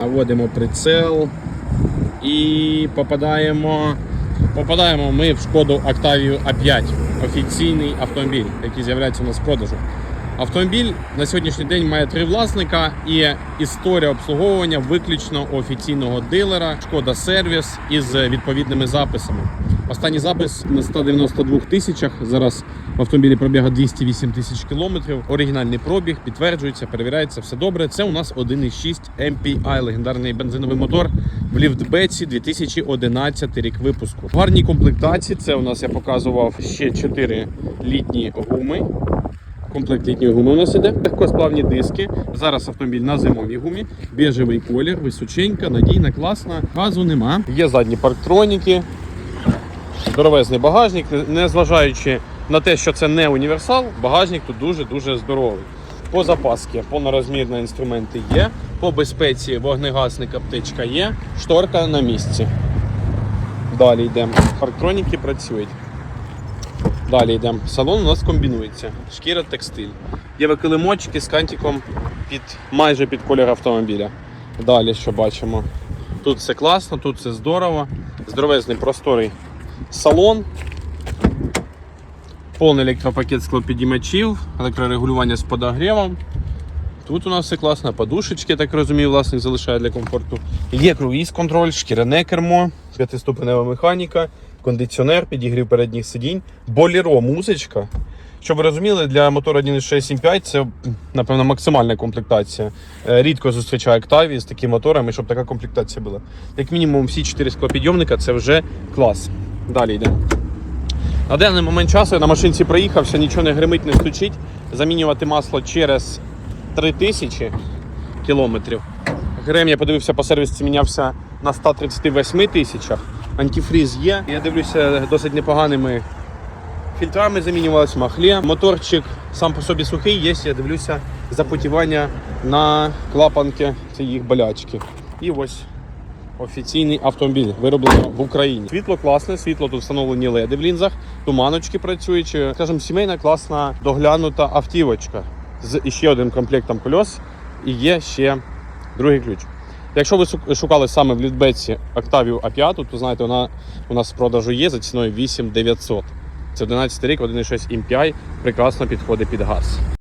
Наводимо прицел і попадаємо. Попадаємо ми в шкоду Octavia A5, офіційний автомобіль, який з'являється у нас в продажу. Автомобіль на сьогоднішній день має три власника і історія обслуговування виключно офіційного дилера Шкода Сервіс із відповідними записами. Останній запис на 192 тисячах. Зараз в автомобілі пробіга 208 тисяч кілометрів. Оригінальний пробіг підтверджується, перевіряється все добре. Це у нас 1,6 MPI, легендарний бензиновий мотор в ліфтбеці 2011 рік випуску. В гарній комплектації. Це у нас я показував ще 4 літні гуми. Комплект літньої гуми у нас іде. Легкосплавні диски. Зараз автомобіль на зимовій гумі. Біжевий колір, височенька, надійна, класна. Газу нема. Є задні парктроніки. Здоровезний багажник, незважаючи на те, що це не універсал, багажник тут дуже-дуже здоровий. По запаски повнорозмірні інструменти є. По безпеці вогнегасник аптечка є, шторка на місці. Далі йдемо. Парктроніки працюють. Далі йдемо. Салон у нас комбінується. Шкіра текстиль. Є викилимочки з кантиком під, майже під колір автомобіля. Далі що бачимо? Тут все класно, тут все здорово. Здоровезний просторий салон. Повний електропакет склопідіймачів, електрорегулювання з подогрівом. Тут у нас все класно, подушечки, так розумію, власник залишає для комфорту. Є круїз контроль, шкіряне кермо, п'ятиступенева механіка, кондиціонер, підігрів передніх сидінь, боліро, музичка. Щоб ви розуміли, для мотора 1.6 MPI це, напевно, максимальна комплектація. Е, Рідко зустрічаю Octavia з такими моторами, щоб така комплектація була. Як мінімум, всі 4 склопідйомника це вже клас. Далі йдемо. На даний момент часу я на машинці проїхався, нічого не гримить, не стучить. Замінювати масло через 3000 кілометрів. Грем я подивився по сервісці, мінявся на 138 тисячах. Антифріз є. Я дивлюся досить непоганими фільтрами замінювалися, махлі. Моторчик сам по собі сухий, є, я дивлюся, запотівання на клапанки їх болячки. І ось офіційний автомобіль, вироблено в Україні. Світло класне, світло тут встановлені леди в лінзах, туманочки працюючі. Скажімо, сімейна класна доглянута автівочка з іще одним комплектом кольос і є ще другий ключ. Якщо ви шукали саме в літбеці Octavia A5, то знаєте, вона у нас в продажу є за ціною 8900. Це 11 рік, 1.6 MPI, прекрасно підходить під газ.